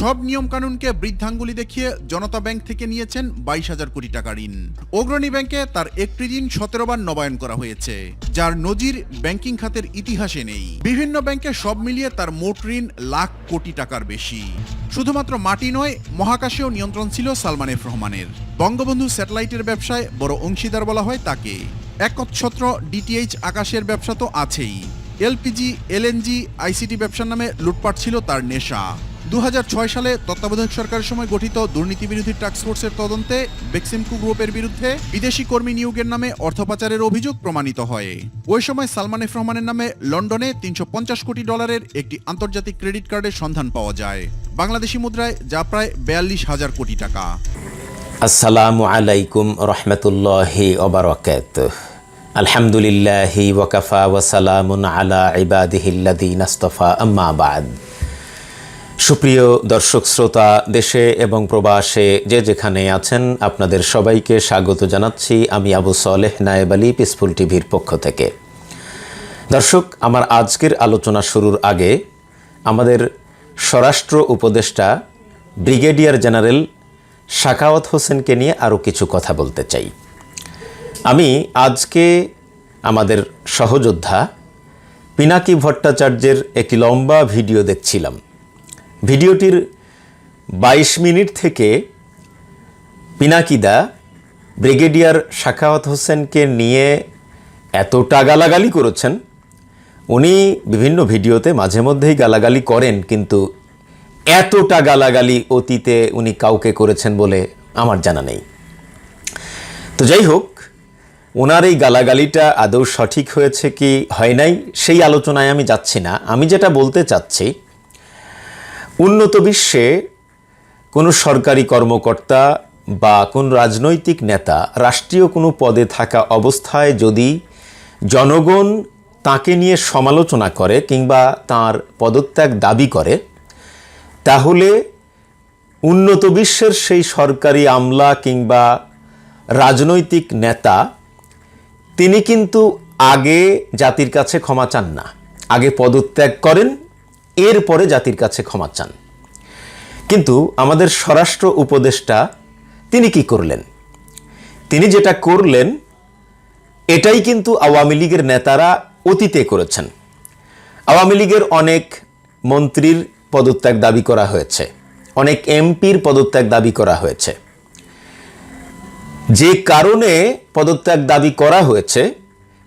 সব নিয়মকানুনকে বৃদ্ধাঙ্গুলি দেখিয়ে জনতা ব্যাংক থেকে নিয়েছেন বাইশ হাজার কোটি টাকা ঋণ। অগ্রণী ব্যাংকে তার একটি ঋণ সতেরো বার নবায়ন করা হয়েছে, যার নজির ব্যাংকিং খাতের ইতিহাসে নেই। বিভিন্ন ব্যাংকে সব মিলিয়ে তার মোট ঋণ লাখ কোটি টাকার বেশি। শুধুমাত্র মাটি নয়, মহাকাশেও নিয়ন্ত্রণ ছিল সালমান এফ রহমানের। বঙ্গবন্ধু স্যাটেলাইটের ব্যবসায় বড় অংশীদার বলা হয় তাকে। একচ্ছত্র ডিটিএইচ আকাশের ব্যবসা তো আছেই। এলপিজি, এলএনজি, আইসিটি ব্যবসার নামে লুটপাট ছিল তার নেশা। দুহাজার ছয় সালে তত্ত্বাবধায়ক সরকারের সময় গঠিত দুর্নীতি বিরোধী টাস্ক ফোর্সের তদন্তে বেক্সিমকু গ্রুপের বিরুদ্ধে বিদেশি কর্মী নিয়োগের নামে অর্থ পাচারের অভিযোগ প্রমাণিত হয়। ওই সময় সালমান এফ রহমানের নামে লন্ডনে তিনশো পঞ্চাশ কোটি ডলারের একটি আন্তর্জাতিক ক্রেডিট কার্ডের সন্ধান পাওয়া যায়। বাংলাদেশি মুদ্রায় যা প্রায় বিয়াল্লিশ হাজার কোটি টাকা। আসসালামু আলাইকুম রহমতুল্লাহি ওবরাকাত আলহামদুলিল্লাহি ওয়াকাফা ওয়াসালামুন আলা ইবাদিহিল্লাদিন আস্তফা, আম্মা বাদ। সুপ্রিয় দর্শক শ্রোতা, দেশে এবং প্রবাসে যে যেখানে আছেন, আপনাদের সবাইকে স্বাগত জানাচ্ছি আমি আবু সলেহ নায়েব আলী, পিসফুল টিভির পক্ষ থেকে। দর্শক, আমার আজকের আলোচনা শুরুর আগে আমাদের স্বরাষ্ট্র উপদেষ্টা, ব্রিগেডিয়ার জেনারেল শাকাওয়াত হোসেনকে নিয়ে আরও কিছু কথা বলতে চাই। আমি আজকে আমাদের সহযোদ্ধা পিনাকি ভট্টাচার্যের একটি লম্বা ভিডিও দেখছিলাম। ভিডিওটির বাইশ মিনিট থেকে পিনাকিদা ব্রিগেডিয়ার শাখাওয়াত হোসেনকে নিয়ে এতটা গালাগালি করেছেন। উনি বিভিন্ন ভিডিওতে মাঝে মধ্যেই গালাগালি করেন, কিন্তু এতটা গালাগালি অতীতে উনি কাউকে করেছেন বলে আমার জানা নেই। তো যাই হোক ওনার এই গালাগালিটা আদৌ সঠিক হয়েছে কি হয় নাই, সেই আলোচনায় আমি যাচ্ছি না। আমি যেটা বলতে চাচ্ছি উন্নত বিশ্বে কোনো সরকারি কর্মকর্তা বা কোন রাজনৈতিক নেতা রাষ্ট্রীয় কোনো পদে থাকা অবস্থায় যদি জনগণ তাকে নিয়ে সমালোচনা করে কিংবা তার পদত্যাগ দাবি করে, তাহলে উন্নত বিশ্বের সেই সরকারি আমলা কিংবা রাজনৈতিক নেতা, তিনি কিন্তু আগে জাতির কাছে ক্ষমা চান না। আগে পদত্যাগ করেন, এরপরে জাতির কাছে ক্ষমা চান। কিন্তু আমাদের স্বরাষ্ট্র উপদেষ্টা, তিনি কি করলেন? তিনি যেটা করলেন, এটাই কিন্তু আওয়ামী লীগের নেতারা অতীতে করেছেন। আওয়ামী লীগের অনেক মন্ত্রীর পদত্যাগ দাবি করা হয়েছে, অনেক এমপির পদত্যাগ দাবি করা হয়েছে। যে কারণে পদত্যাগ দাবি করা হয়েছে,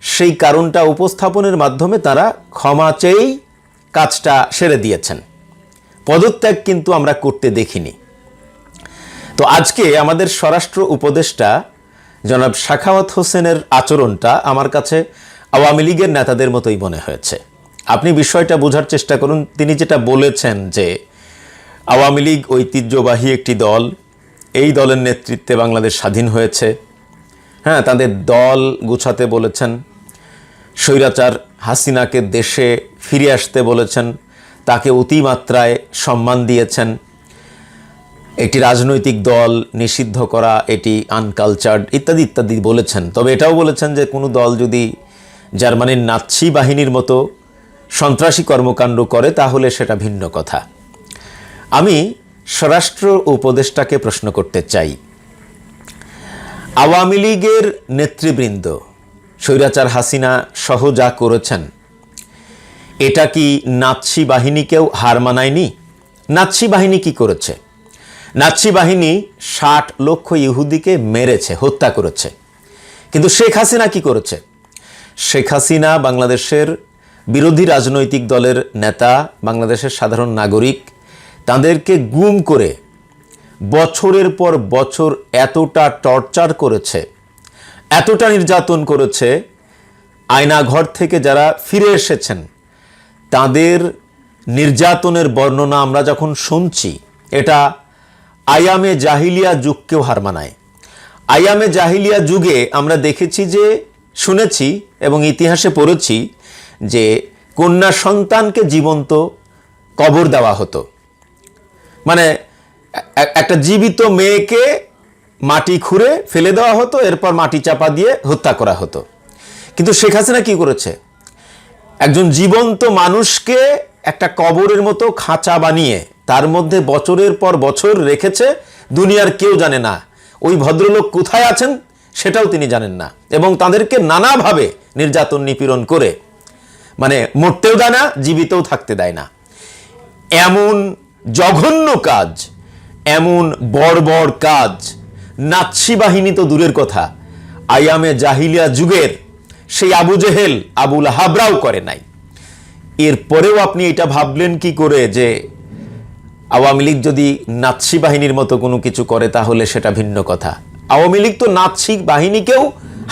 সেই কারণটা উপস্থাপনের মাধ্যমে তারা ক্ষমা চেয়েই কাজটা সেরে দিয়েছেন। পদত্যাগ কিন্তু আমরা করতে দেখিনি। তো আজকে আমাদের স্বরাষ্ট্র উপদেষ্টা জনাব শাখাওয়াত হোসেনের আচরণটা আমার কাছে আওয়ামী লীগের নেতাদের মতোই মনে হয়েছে। আপনি বিষয়টা বোঝার চেষ্টা করুন। তিনি যেটা বলেছেন যে আওয়ামী লীগ ঐতিহ্যবাহী একটি দল, এই দলের নেতৃত্বে বাংলাদেশ স্বাধীন হয়েছে। হ্যাঁ তাদের দল গুছাতে বলেছেন। স্বৈরাচার হাসিনাকে দেশে ফিরে আসতে বলেছেন। তাকে অতিমাত্রায় সম্মান দিয়েছেন। একটি রাজনৈতিক দল নিষিদ্ধ করা, এটি আনকালচার্ড ইত্যাদি ইত্যাদি বলেছেন। তবে এটাও বলেছেন যে কোনো দল যদি জার্মানির নাৎসি বাহিনীর মতো সন্ত্রাসী কর্মকাণ্ড করে, তাহলে সেটা ভিন্ন কথা। আমি স্বরাষ্ট্র উপদেষ্টাকে প্রশ্ন করতে চাই। আওয়ামী লীগের নেতৃবৃন্দ স্বৈরাচার হাসিনা সহ যা করেছেন এটা কি নাৎসি বাহিনীকেও হার মানায়নি? নাৎসি বাহিনী কি করেছে? নাৎসি বাহিনী ষাট লক্ষ ইহুদিকে মেরেছে, হত্যা করেছে। কিন্তু শেখ হাসিনা কি করেছে? শেখ হাসিনা বাংলাদেশের বিরোধী রাজনৈতিক দলের নেতা, বাংলাদেশের সাধারণ নাগরিক, তাদেরকে গুম করে বছরের পর বছর এতটা টর্চার করেছে, এতটা নির্যাতন করেছে, আয়নাঘর থেকে যারা ফিরে এসেছেন তাদের নির্যাতনের বর্ণনা আমরা যখন শুনছি, এটা আয়ামে জাহিলিয়া যুগকেও হার মানায়। আয়ামে জাহিলিয়া যুগে আমরা দেখেছি যে, শুনেছি এবং ইতিহাসে পড়েছি যে কন্যা সন্তানকে জীবন্ত কবর দেওয়া হতো। মানে একটা জীবিত মেয়েকে মাটি খুঁড়ে ফেলে দেওয়া হতো, এরপর মাটি চাপা দিয়ে হত্যা করা হতো। কিন্তু শেখ হাসিনা কী করেছে? একজন জীবন্ত মানুষকে একটা কবরের মতো খাঁচা বানিয়ে তার মধ্যে বছরের পর বছর রেখেছে, দুনিয়ার কেউ জানে না। ওই ভদ্রলোক কোথায় আছেন সেটাও তিনি জানেন না এবং তাদেরকে নানাভাবে নির্যাতন নিপীড়ন করে মানে মরতেও দেয় না, জীবিতও থাকতে দেয় না। এমন জঘন্য কাজ, এমন বর্বর কাজ, নাৎসি বাহিনী তো দূরের কথা। আয়ামে জাহিলিয়া যুগের সেই আবু জেহেল আবুল হাবরাও করে নাই। এরপরেও আপনি এটা ভাবলেন কি করে যে আওয়ামী লীগ যদি নাৎসি বাহিনীর মতো কোনো কিছু করে তাহলে সেটা ভিন্ন কথা। আওয়ামী লীগ তো নাৎসি বাহিনীকেও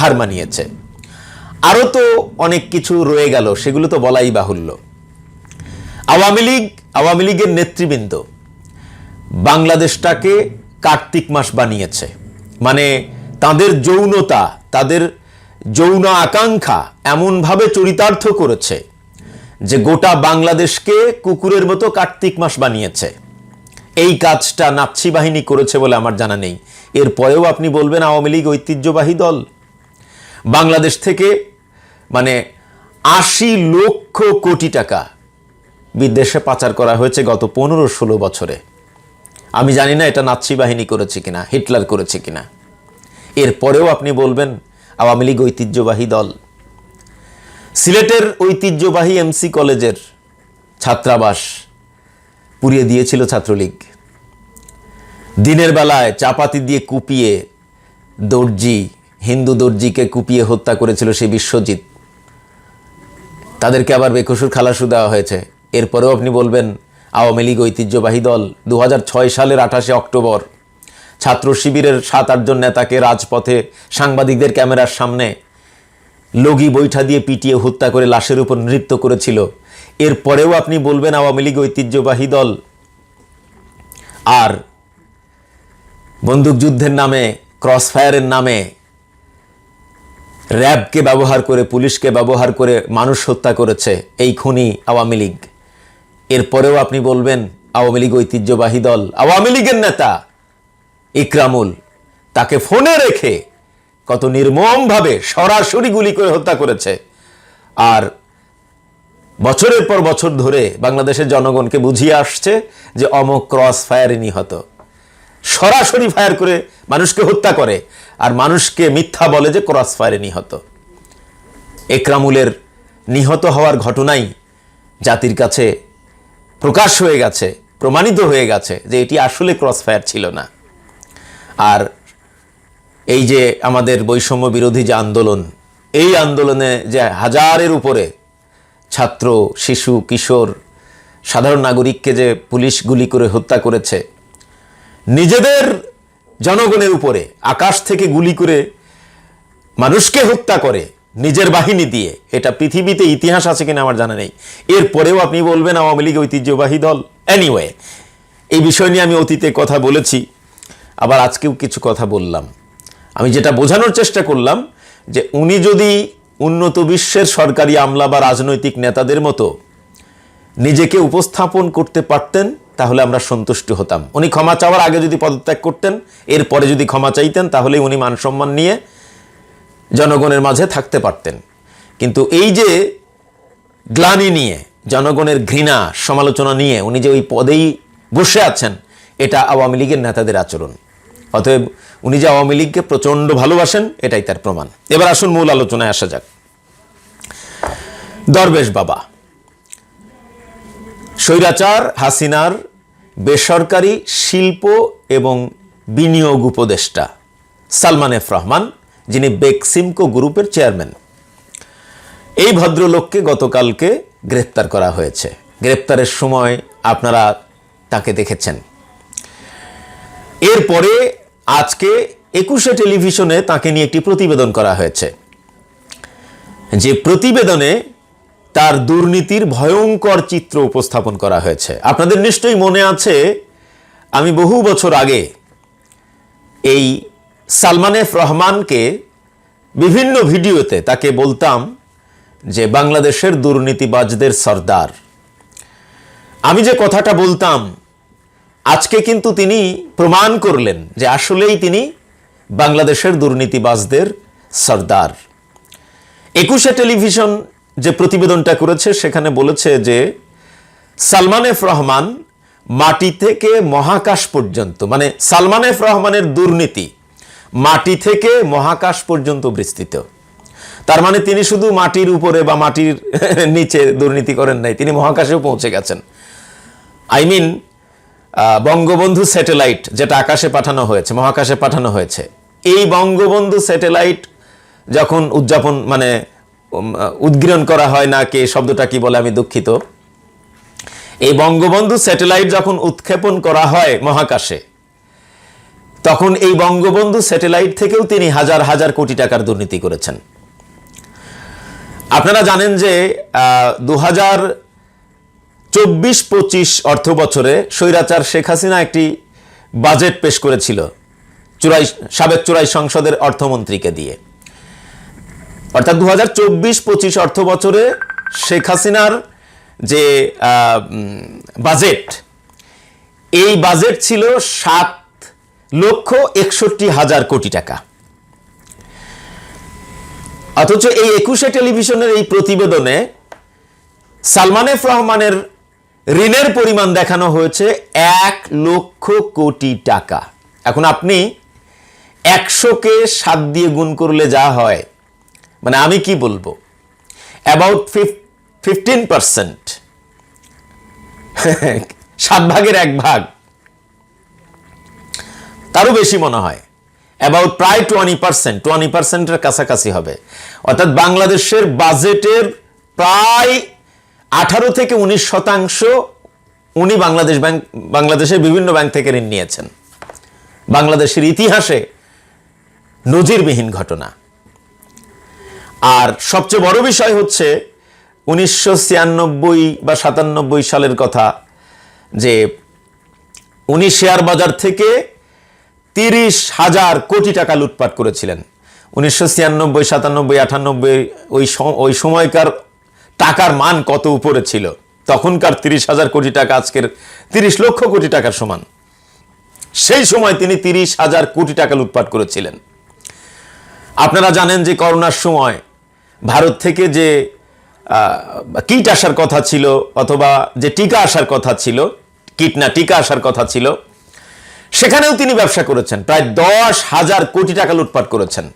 হার মানিয়েছে। আরও তো অনেক কিছু রয়ে গেল, সেগুলো তো বলাই বাহুল্য। আওয়ামী লীগ, আওয়ামী লীগের নেতৃবৃন্দ বাংলাদেশটাকে কার্তিক মাস বানিয়েছে। মানে তাদের যৌনতা, তাদের যৌন আকাঙ্ক্ষা এমনভাবে চরিতার্থ করেছে যে গোটা বাংলাদেশকে কুকুরের মতো কার্তিক মাস বানিয়েছে। এই কাজটা নাৎসি বাহিনী করেছে বলে আমার জানা নেই। এরপরেও আপনি বলবেন আওয়ামী লীগ ঐতিহ্যবাহী দল। বাংলাদেশ থেকে মানে আশি লক্ষ কোটি টাকা বিদেশে পাচার করা হয়েছে গত পনেরো ষোলো বছরে। আমি জানি না এটা নাৎসি বাহিনী করেছে কিনা, হিটলার করেছে কিনা। এরপরেও আপনি বলবেন আওয়ামী লীগ ঐতিহ্যবাহী দল। সিলেটের ঐতিহ্যবাহী এমসি কলেজের ছাত্রাবাস পুড়িয়ে দিয়েছিল ছাত্রলীগ। দিনের বেলায় চাপাতি দিয়ে কুপিয়ে দর্জি, হিন্দু দর্জিকে কুপিয়ে হত্যা করেছিল সেই বিশ্বজিৎ। তাদেরকে আবার বেকসুর খালাসু দেওয়া হয়েছে। এরপরেও আপনি বলবেন, আওয়ামী লীগ ঐতিহ্যবাহী দল দু হাজার ছয় সালের আঠাশে অক্টোবর ছাত্র শিবিরের সাত আটজন নেতাকে রাজপথে সাংবাদিকদের ক্যামেরার সামনে লগি বৈঠা দিয়ে পিটিয়ে হত্যা করে লাশের উপর নৃত্য করেছিল। এরপরেও আপনি বলবেন আওয়ামী লীগ ঐতিহ্যবাহী দল। আর বন্দুকযুদ্ধের নামে ক্রস ফায়ারের নামে, র্যাবকে ব্যবহার করে, পুলিশকে ব্যবহার করে মানুষ হত্যা করেছে এই খুনি আওয়ামী লীগ। এরপরেও আপনি বলবেন আওয়ামী লীগ ঐতিহ্যবাহী দল। আওয়ামী লীগের নেতা ইকরামুল, তাকে ফোনে রেখে কত নির্মমভাবে সরাসরি গুলি করে হত্যা করেছে। আর বছরের পর বছর ধরে বাংলাদেশের জনগণকে বুঝিয়ে আসছে যে অমক ক্রস ফায়ারে নিহত। সরাসরি ফায়ার করে মানুষকে হত্যা করে আর মানুষকে মিথ্যা বলে যে ক্রস ফায়ারে নিহত। একরামুলের নিহত হওয়ার ঘটনাই জাতির কাছে প্রকাশ হয়ে গেছে, প্রমাণিত হয়ে গেছে যে এটি আসলে ক্রস ফায়ার ছিল না। আর এই যে আমাদের বৈষম্য বিরোধী যে আন্দোলন, এই আন্দোলনে যে হাজারের উপরে ছাত্র, শিশু, কিশোর, সাধারণ নাগরিককে যে পুলিশ গুলি করে হত্যা করেছে, নিজেদের জনগণের উপরে, আকাশ থেকে গুলি করে মানুষকে হত্যা করে নিজের বাহিনী দিয়ে, এটা পৃথিবীতে ইতিহাস আছে কিনা আমার জানা নেই। এরপরেও আপনি বলবেন আওয়ামী লীগ ঐতিহ্যবাহী দল। এনিওয়ে এই বিষয় নিয়ে আমি অতীতে কথা বলেছি। আবার আজকেও কিছু কথা বললাম। আমি যেটা বোঝানোর চেষ্টা করলাম যে উনি যদি উন্নত বিশ্বের সরকারি আমলা বা রাজনৈতিক নেতাদের মতো নিজেকে উপস্থাপন করতে পারতেন, তাহলে আমরা সন্তুষ্ট হতাম। উনি ক্ষমা চাওয়ার আগে যদি পদত্যাগ করতেন, এরপরে যদি ক্ষমা চাইতেন, তাহলে উনি মান সম্মান নিয়ে জনগণের মাঝে থাকতে পারতেন। কিন্তু এই যে গ্লানি নিয়ে, জনগণের ঘৃণা, সমালোচনা নিয়ে, উনি যে ওই পদেই বসে আছেন, এটা আওয়ামী লীগের নেতাদের আচরণ। অতএব উনি যে আওয়ামী লীগকে প্রচণ্ড ভালোবাসেন, এটাই তার প্রমাণ। এবার আসুন মূল আলোচনায় আসা যাক। দরবেশ বাবা। স্বৈরাচার হাসিনার বেসরকারি শিল্প এবং বিনিয়োগ উপদেষ্টা সালমান এফ রহমান, যিনি বেক্সিমকো গ্রুপের চেয়ারম্যান। এই ভদ্রলোককে গতকালকে গ্রেপ্তার করা হয়েছে। গ্রেপ্তারের সময় আপনারা তাকে দেখেছেন। এরপরে আজকে একুশে টেলিভিশনে তাকে নিয়ে একটি প্রতিবেদন করা হয়েছে। যে প্রতিবেদনে তার দুর্নীতির ভয়ঙ্কর চিত্র উপস্থাপন করা হয়েছে। আপনাদের নিশ্চয়ই মনে আছে, আমি বহু বছর আগে এই সালমান এফ রহমানকে বিভিন্ন ভিডিওতে তাকে বলতাম যে বাংলাদেশের দুর্নীতিবাজদের সর্দার। আমি যে কথাটা বলতাম আজকে কিন্তু তিনি প্রমাণ করলেন যে আসলেই তিনি বাংলাদেশের দুর্নীতিবাজদের সর্দার। একুশে টেলিভিশন যে প্রতিবেদনটা করেছে, সেখানে বলেছে যে সালমান এফ রহমান মাটি থেকে মহাকাশ পর্যন্ত মানে সালমান এফ রহমানের দুর্নীতি মাটি থেকে মহাকাশ পর্যন্ত বিস্তৃত। তার মানে তিনি শুধু মাটির উপরে বা মাটির নিচে দুর্নীতি করেন নাই, তিনি মহাকাশেও পৌঁছে গেছেন। আই মিন বঙ্গবন্ধু স্যাটেলাইট যেটা আকাশে পাঠানো হয়েছে, মহাকাশে পাঠানো হয়েছে, এই বঙ্গবন্ধু স্যাটেলাইট যখন উদযাপন মানে উদ্গীরণ করা হয় না কে, শব্দটা কি বলে আমি দুঃখিত। এই বঙ্গবন্ধু স্যাটেলাইট যখন উৎক্ষেপণ করা হয় মহাকাশে, তখন এই বঙ্গবন্ধু স্যাটেলাইট থেকেও তিনি হাজার হাজার কোটি টাকার দুর্নীতি করেছেন। আপনারা জানেন যে দু হাজার চব্বিশ পঁচিশ অর্থ বছরে স্বৈরাচার শেখ হাসিনা একটি বাজেট পেশ করেছিল চুরাই, সাবেক চুরাই সংসদের অর্থমন্ত্রীকে দিয়ে। অর্থাৎ দু হাজার চব্বিশ পঁচিশ অর্থ বছরে শেখ হাসিনার যে বাজেট, এই বাজেট ছিল সাত লক্ষ একষট্টি হাজার কোটি টাকা। অথচ এই একুশে টেলিভিশনের এই প্রতিবেদনে সালমান এফ রহমানের ঋণের পরিমাণ দেখানো হয়েছে এক লক্ষ কোটি টাকা। এখন আপনি একশোকে সাত দিয়ে গুণ করলে যা হয় মানে আমি কি বলব? অ্যাবাউট ফিফটিন পার্সেন্ট সাত ভাগের এক ভাগ। তারও বেশি মনে হয়। অ্যাবাউট প্রায় টোয়েন্টি পার্সেন্ট টোয়েন্টি পার্সেন্টের কাছাকাছি হবে। অর্থাৎ বাংলাদেশের বাজেটের প্রায় আঠারো থেকে উনিশ শতাংশ উনি বাংলাদেশ ব্যাংক, বাংলাদেশের বিভিন্ন ব্যাংক থেকে ঋণ নিয়েছেন। বাংলাদেশের ইতিহাসে নজিরবিহীন ঘটনা। আর সবচেয়ে বড় বিষয় হচ্ছে উনিশশো ছিয়ানব্বই বা সাতানব্বই সালের কথা যে উনি শেয়ার বাজার থেকে তিরিশ হাজার কোটি টাকা লুটপাট করেছিলেন। উনিশশো ছিয়ানব্বই, সাতানব্বই, আটানব্বই ওই ওই সময়কার টাকার মান কত উপরে ছিল? তখনকার তিরিশ হাজার কোটি টাকা, আজকের তিরিশ লক্ষ কোটি টাকার সমান। সেই সময় তিনি তিরিশ হাজার কোটি টাকা লুটপাট করেছিলেন। আপনারা জানেন যে করোনার সময় ভারত থেকে যে কিট আসার কথা ছিল অথবা যে টিকা আসার কথা ছিল, কিট না টিকা আসার কথা ছিল, সেখানেও তিনি ব্যবসা করেছেন। প্রায় দশ হাজার কোটি টাকা লুটপাট করেছেন।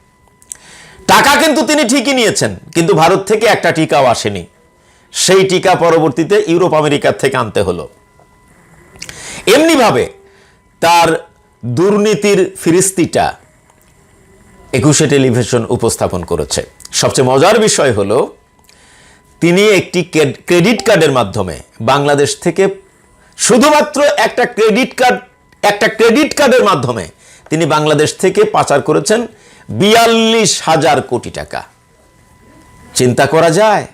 টাকা কিন্তু তিনি ঠিকই নিয়েছেন, কিন্তু ভারত থেকে একটা টিকাও আসেনি। সেই টিকা পরবর্তীতে ইউরোপ, আমেরিকার থেকে আনতে হলো। এমনিভাবে তার দুর্নীতির ফিরিস্তিটা একুশে টেলিভিশন উপস্থাপন করেছে। সবচেয়ে মজার বিষয় হলো, তিনি একটি ক্রেডিট কার্ডের মাধ্যমে বাংলাদেশ থেকে শুধুমাত্র একটা ক্রেডিট কার্ড, একটা ক্রেডিট কার্ডের মাধ্যমে তিনি বাংলাদেশ থেকে পাচার করেছেন বিয়াল্লিশ হাজার কোটি টাকা। চিন্তা করা যায়?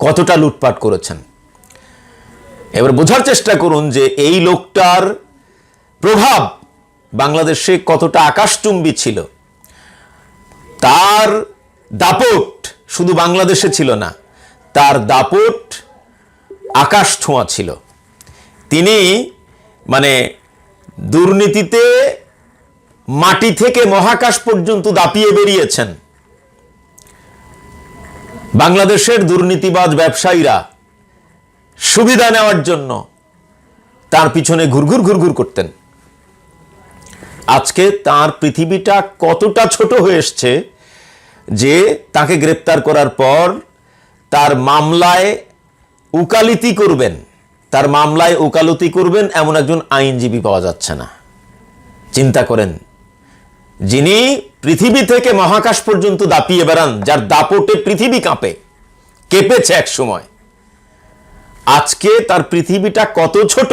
কতটা লুটপাট করেছেন? এবার বোঝার চেষ্টা করুন যে এই লোকটার প্রভাব বাংলাদেশে কতটা আকাশচুম্বী ছিল। তার দাপট শুধু বাংলাদেশে ছিল না, তার দাপট আকাশ ছোঁয়া ছিল। তিনি মানে দুর্নীতিতে মাটি থেকে মহাকাশ পর্যন্ত দাপিয়ে বেরিয়েছেন। বাংলাদেশের দুর্নীতিবাজ ব্যবসায়ীরা সুবিধা নেওয়ার জন্য তার পিছনে ঘুরঘুর ঘুরঘুর করতেন। আজকে তার পৃথিবীটা কতটা ছোট হয়ে এসছে যে তাকে গ্রেপ্তার করার পর তার মামলায় উকালতি করবেন। তার মামলায় উকালতি করবেন এমন একজন আইনজীবী পাওয়া যাচ্ছে না। চিন্তা করেন যিনি পৃথিবী থেকে মহাকাশ পর্যন্ত দাপিয়ে বেড়ান, যার দাপটে পৃথিবী কাঁপে, কেঁপেছে এক সময়। আজকে তার পৃথিবীটা কত ছোট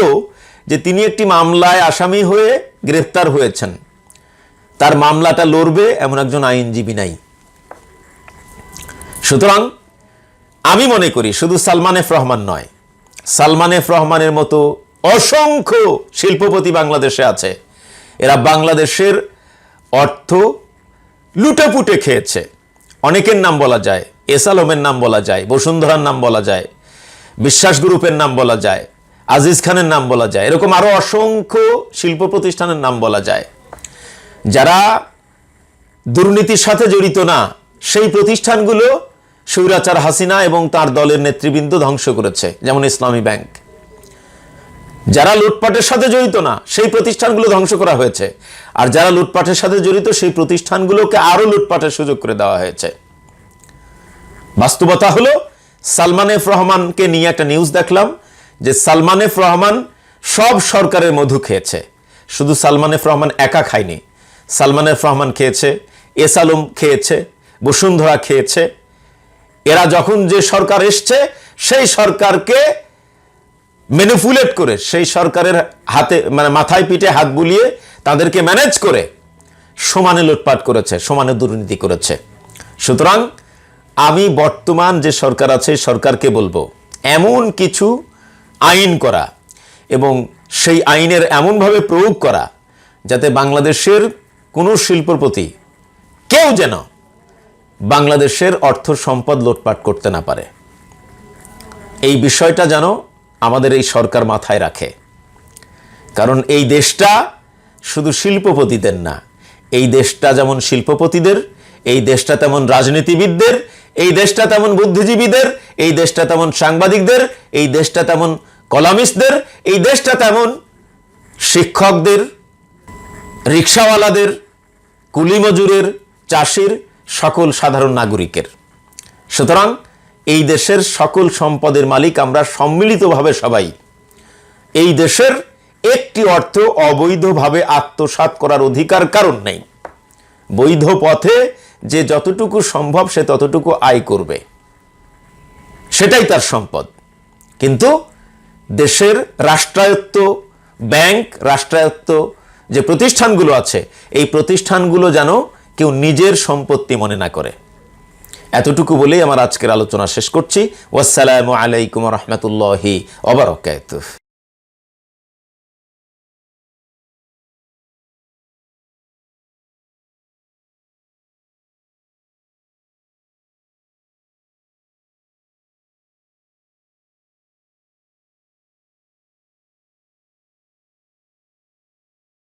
যে তিনি একটি মামলায় আসামি হয়ে গ্রেফতার হয়েছেন। তার মামলাটা লড়বে এমন একজন আইনজীবী নাই। সুতরাং আমি মনে করি শুধু সালমান এফ রহমান নয়, সালমান এফ রহমানের মতো অসংখ্য শিল্পপতি বাংলাদেশে আছে। এরা বাংলাদেশের অর্থ লুটেপুটে খেয়েছে। অনেকের নাম বলা যায় এস আলমের নাম বলা যায়, বসুন্ধরার নাম বলা যায়, বিশ্বাস গ্রুপের নাম বলা যায়, আজিজ খানের নাম বলা যায়, এরকম আরও অসংখ্য শিল্প প্রতিষ্ঠানের নাম বলা যায়। যারা দুর্নীতির সাথে জড়িত না, সেই প্রতিষ্ঠানগুলো সৌরাচার হাসিনা এবং তার দলের নেতৃবৃন্দ ধ্বংস করেছে, যেমন ইসলামী ব্যাংক। যারা লুটপাটের সাথে জড়িত না, সেই প্রতিষ্ঠানগুলো ধ্বংস করা হয়েছে। আর যারা লুটপাটের সাথে জড়িত, সেই প্রতিষ্ঠানগুলোকে আরও লুটপাটের সুযোগ করে দেওয়া হয়েছে। বাস্তবতা হলো, সালমান এফ রহমানকে নিয়ে একটা নিউজ দেখলাম, যে সালমান এফ রহমান সব সরকারের মধু খেয়েছে। শুধু সালমান এফ রহমান একা খায়নি। সালমান এফ রহমান খেয়েছে, এস আলম খেয়েছে, বসুন্ধরা খেয়েছে। এরা যখন যে সরকার এসছে, সেই সরকারকে ম্যানিপুলেট করে সেই সরকারের হাতে মানে মাথায় পিঠে হাত বুলিয়ে তাদেরকে ম্যানেজ করে সমানে লুটপাট করেছে, সমানে দুর্নীতি করেছে। সুতরাং আমি বর্তমান যে সরকার আছে সরকারকে বলব, এমন কিছু আইন করা এবং সেই আইনের এমনভাবে প্রয়োগ করা যাতে বাংলাদেশের কোনো শিল্পপতি কেউ যেন বাংলাদেশের অর্থ সম্পদ লুটপাট করতে না পারে। এই বিষয়টা যেন আমাদের এই সরকার মাথায় রাখে। কারণ এই দেশটা শুধু শিল্পপতিদের না, এই দেশটা যেমন শিল্পপতিদের, এই দেশটা তেমন রাজনীতিবিদদের, এই দেশটা তেমন বুদ্ধিজীবীদের, এই দেশটা তেমন সাংবাদিকদের, এই দেশটা তেমন কলামিস্টদের, এই দেশটা তেমন শিক্ষকদের, রিক্সাওয়ালাদের কুলি মজুরের চাষির সকল সাধারণ নাগরিকের। সুতরাং এই দেশের সকল সম্পদের মালিক আমরা সম্মিলিতভাবে সবাই। এই দেশের একটি অর্থ অবৈধভাবে আত্মসাৎ করার অধিকার কারণ নেই। বৈধ পথে যে যতটুকু সম্ভব সে ততটুকু আয় করবে। সেটাই তার সম্পদ। কিন্তু দেশের রাষ্ট্রায়ত্ত ব্যাংক, রাষ্ট্রায়ত্ত যে প্রতিষ্ঠানগুলো আছে, এই প্রতিষ্ঠানগুলো যেন কেউ নিজের সম্পত্তি মনে না করে। এতটুকু বলেই আমার আজকের আলোচনা শেষ করছি। ওয়াসালামু আলাইকুম রহমতুল্লাহি ওবরাকাতুহ